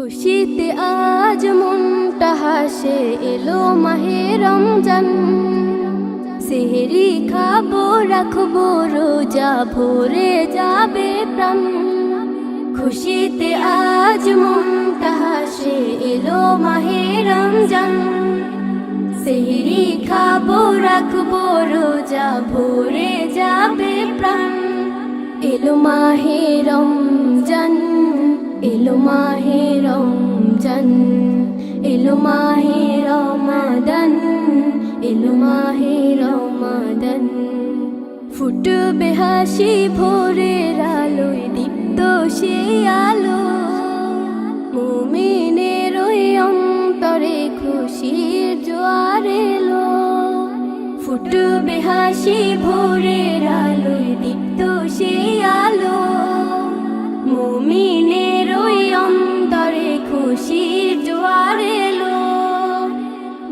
খুশিতে আজ মনটা হাসে, এলো মাহে রমজান। সেহেরি খাব, রাখব, রোজা ভরে যাবে প্রাণ। খুশিতে আজ মনটা হাসে, এলো মাহে রমজান। সেহেরি খাব, রাখব, রোজা ভরে যাবে প্রাণ। এলো মাহে রমজান। এলো মাহে রমজান, এলো মাহে রমাদান, এলো মাহে রমাদান। ফুটবে হাসি ভোরের আলোয়, দীপ্ত সে আলো। মুমিনের ওই অন্তরে খুশির জোয়ার এলো। ফুটবে হাসি ভোরের আলোয়, দীপ্ত সে আলো।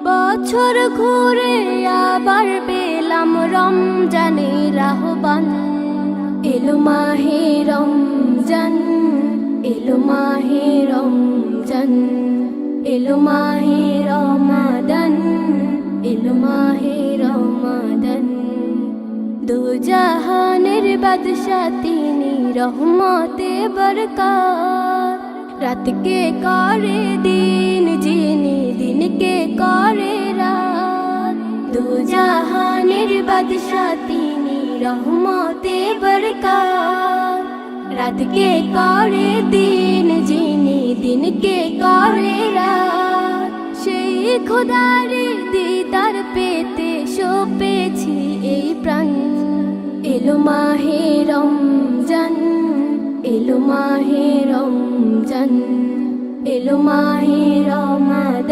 বছর ঘুরে আবার পেলাম রমজানের আহ্বান। এলো মাহে রমজান, এলো মাহে রমজান, এলো মাহে রমাদান, এলো মাহে রমাদান। দু জাহানের বাদশা তিনি রহমতে বরকার রাতকে করে দিন, যিনি দিনকে করে রাত। দু জাহানের বাদশা তিনি রহমতে বরকার রাতকে করে দিন, যিনি দিনকে করে রাত। সেই খোদারে দিদার পেতে সোপেছি এই প্রাণ। এলো মাহে রমজান, এলো মাহে রমাদান এলো মাহে রমাদান